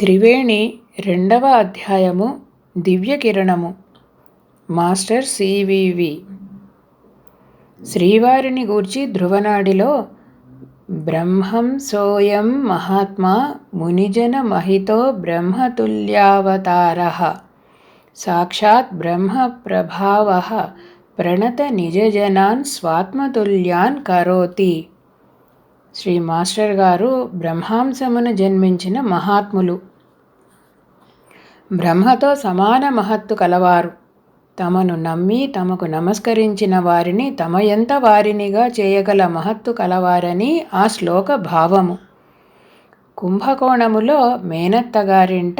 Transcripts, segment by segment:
త్రివేణి రెండవ అధ్యాయము దివ్యకిరణము master CVV శ్రీవారిని గూర్చి ధ్రువనాడిలో బ్రహ్మం సోయం మహాత్మా మునిజన మహితో బ్రహ్మతుల్యావతార. సాక్షాత్ బ్రహ్మ ప్రభావ ప్రణత నిజజనాన్ స్వాత్మతుల్యాన్ కరోతి. శ్రీ మాస్టర్ గారు బ్రహ్మాంశమును జన్మించిన మహాత్ములు. బ్రహ్మతో సమాన మహత్తు కలవారు. తమను నమ్మి తమకు నమస్కరించిన వారిని తమ ఎంత వారినిగా చేయగల మహత్తు కలవారని ఆ శ్లోక భావము. కుంభకోణములో మేనత్త గారింట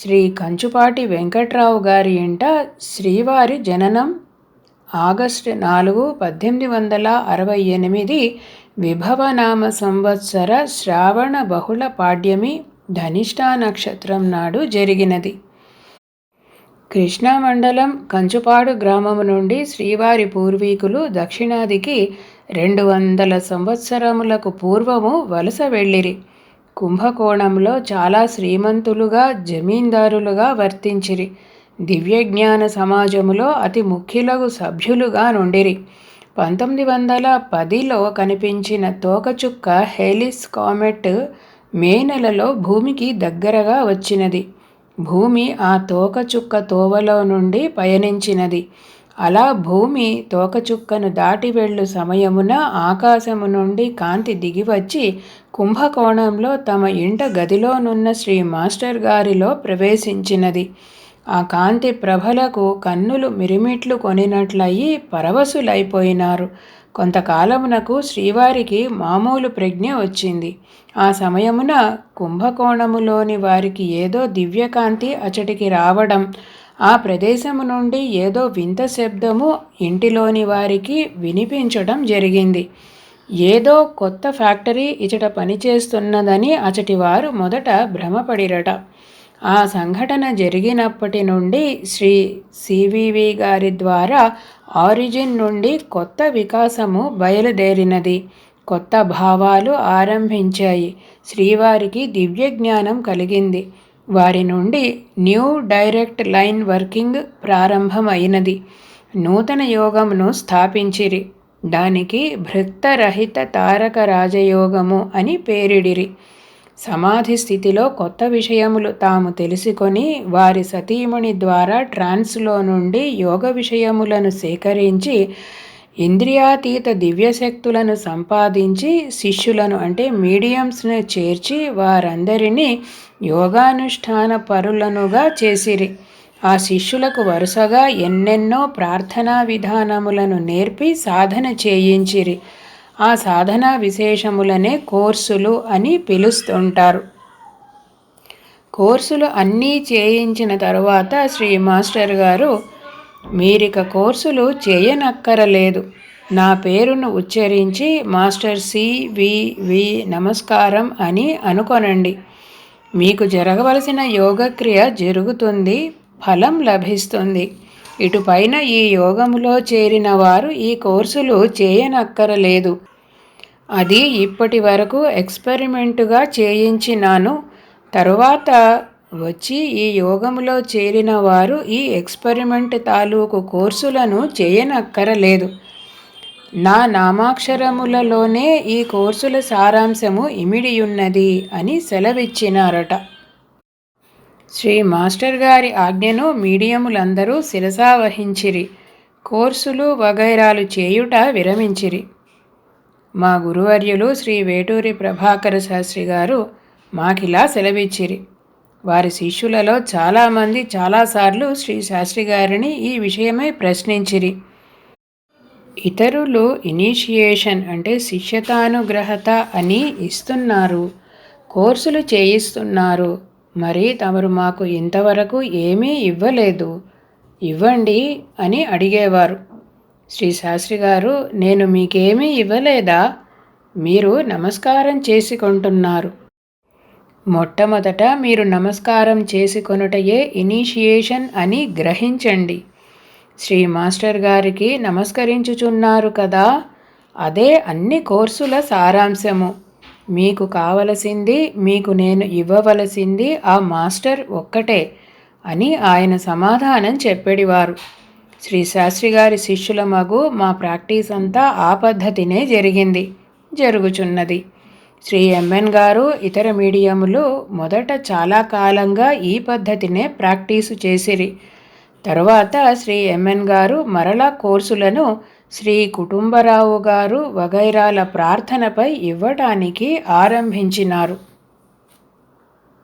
శ్రీ కంచుపాటి వెంకట్రావు గారి ఇంట శ్రీవారి జననం ఆగస్టు నాలుగు పద్దెనిమిది వందల అరవై ఎనిమిది విభవనామ సంవత్సర శ్రావణ బహుళ పాడ్యమి ధనిష్టా నక్షత్రం నాడు జరిగినది. కృష్ణామండలం కంచుపాడు గ్రామము నుండి శ్రీవారి పూర్వీకులు దక్షిణాదికి రెండు వందల సంవత్సరములకు పూర్వము వలస వెళ్ళిరి. కుంభకోణంలో చాలా శ్రీమంతులుగా జమీందారులుగా వర్తించిరి. దివ్యజ్ఞాన సమాజములో అతి ముఖ్యులకు సభ్యులుగా నుండిరి. పంతొమ్మిది వందల పదిలో కనిపించిన తోకచుక్క హెలిస్ కామెట్ మే నెలలో భూమికి దగ్గరగా వచ్చినది. భూమి ఆ తోకచుక్క తోవలో నుండి పయనించినది. అలా భూమి తోకచుక్కను దాటి వెళ్ళు సమయమున ఆకాశము నుండి కాంతి దిగివచ్చి కుంభకోణంలో తమ ఇంట గదిలోనున్న శ్రీ మాస్టర్ గారిలో ప్రవేశించినది. ఆ కాంతి ప్రభలకు కన్నులు మిరిమిట్లు కొనినట్లయి పరవశులైపోయినారు. కొంతకాలమునకు శ్రీవారికి మామూలు ప్రజ్ఞ వచ్చింది. ఆ సమయమున కుంభకోణములోని వారికి ఏదో దివ్యకాంతి అచటికి రావడం ఆ ప్రదేశము నుండి ఏదో వింత శబ్దము ఇంటిలోని వారికి వినిపించడం జరిగింది. ఏదో కొత్త ఫ్యాక్టరీ ఇచట పనిచేస్తున్నదని అచటి వారు మొదట భ్రమపడిరట. ఆ సంఘటన జరిగినప్పటి నుండి శ్రీ సివివి గారి ద్వారా ఆరిజిన్ నుండి కొత్త వికాసము బయలుదేరినది. కొత్త భావాలు ఆరంభించాయి. శ్రీవారికి దివ్య జ్ఞానం కలిగింది. వారి నుండి న్యూ డైరెక్ట్ లైన్ వర్కింగ్ ప్రారంభమైనది. నూతన యోగమును స్థాపించిరి. దానికి భృక్తరహిత తారక రాజయోగము అని పేరిడిరి. సమాధి స్థితిలో కొత్త విషయములు తాము తెలుసుకొని వారి సతీమణి ద్వారా ట్రాన్స్లో నుండి యోగ విషయములను సేకరించి ఇంద్రియాతీత దివ్యశక్తులను సంపాదించి శిష్యులను అంటే మీడియంస్ను చేర్చి వారందరినీ యోగానుష్ఠాన పరులనుగా చేసిరి. ఆ శిష్యులకు వరుసగా ఎన్నెన్నో ప్రార్థనా విధానములను నేర్పి సాధన చేయించిరి. ఆ సాధన విశేషములనే కోర్సులు అని పిలుస్తుంటారు. కోర్సులు అన్నీ చేయించిన తరువాత శ్రీ మాస్టర్ గారు మీరిక కోర్సులు చేయనక్కరలేదు. నా పేరును ఉచ్చరించి మాస్టర్ సివివి నమస్కారం అని అనుకొనండి. మీకు జరగవలసిన యోగక్రియ జరుగుతుంది ఫలం లభిస్తుంది. ఇటుపైన ఈ యోగములో చేరిన వారు ఈ కోర్సులు చేయనక్కరలేదు. అది ఇప్పటి వరకు ఎక్స్పెరిమెంటుగా చేయించినాను. తరువాత వచ్చి ఈ యోగములో చేరిన వారు ఈ ఎక్స్పెరిమెంట్ తాలూకు కోర్సులను చేయనక్కరలేదు. నా నామాక్షరములలోనే ఈ కోర్సుల సారాంశము ఇమిడియున్నది అని సెలవిచ్చినారట. శ్రీ మాస్టర్ గారి ఆజ్ఞను మీడియములందరూ శిరసావహించిరి కోర్సులు వగైరాలు చేయుట విరమించిరి. మా గురువర్యులు శ్రీ వేటూరి ప్రభాకర శాస్త్రి గారు మాకిలా సెలవిచ్చిరి. వారి శిష్యులలో చాలామంది చాలాసార్లు శ్రీ శాస్త్రి గారిని ఈ విషయమై ప్రశ్నించిరి. ఇతరులు ఇనీషియేషన్ అంటే శిష్యతానుగ్రహత అని ఇస్తున్నారు. కోర్సులు చేయిస్తున్నారు. మరి తమరు మాకు ఇంతవరకు ఏమీ ఇవ్వలేదు. ఇవ్వండి అని అడిగేవారు. శ్రీ శాస్త్రి గారు నేను మీకేమీ ఇవ్వలేదా? మీరు నమస్కారం చేసుకుంటున్నారు. మొట్టమొదట మీరు నమస్కారం చేసుకొనుటయే ఇనీషియేషన్ అని గ్రహించండి. శ్రీ మాస్టర్ గారికి నమస్కరించుచున్నారు కదా? అదే అన్ని కోర్సుల సారాంశము. మీకు కావలసింది మీకు నేను ఇవ్వవలసింది ఆ మాస్టర్ ఒక్కటే అని ఆయన సమాధానం చెప్పేడివారు. శ్రీ శాస్త్రి గారి శిష్యుల మగు మా ప్రాక్టీస్ అంతా ఆ పద్ధతినే జరిగింది జరుగుచున్నది. శ్రీ ఎంఎన్ గారు ఇతర మీడియములు మొదట చాలా కాలంగా ఈ పద్ధతినే ప్రాక్టీసు చేసిరి. తరువాత శ్రీ ఎంఎన్ గారు మరలా కోర్సులను శ్రీ కుటుంబరావు గారు వగైరాల ప్రార్థనపై ఇవ్వటానికి ఆరంభించినారు.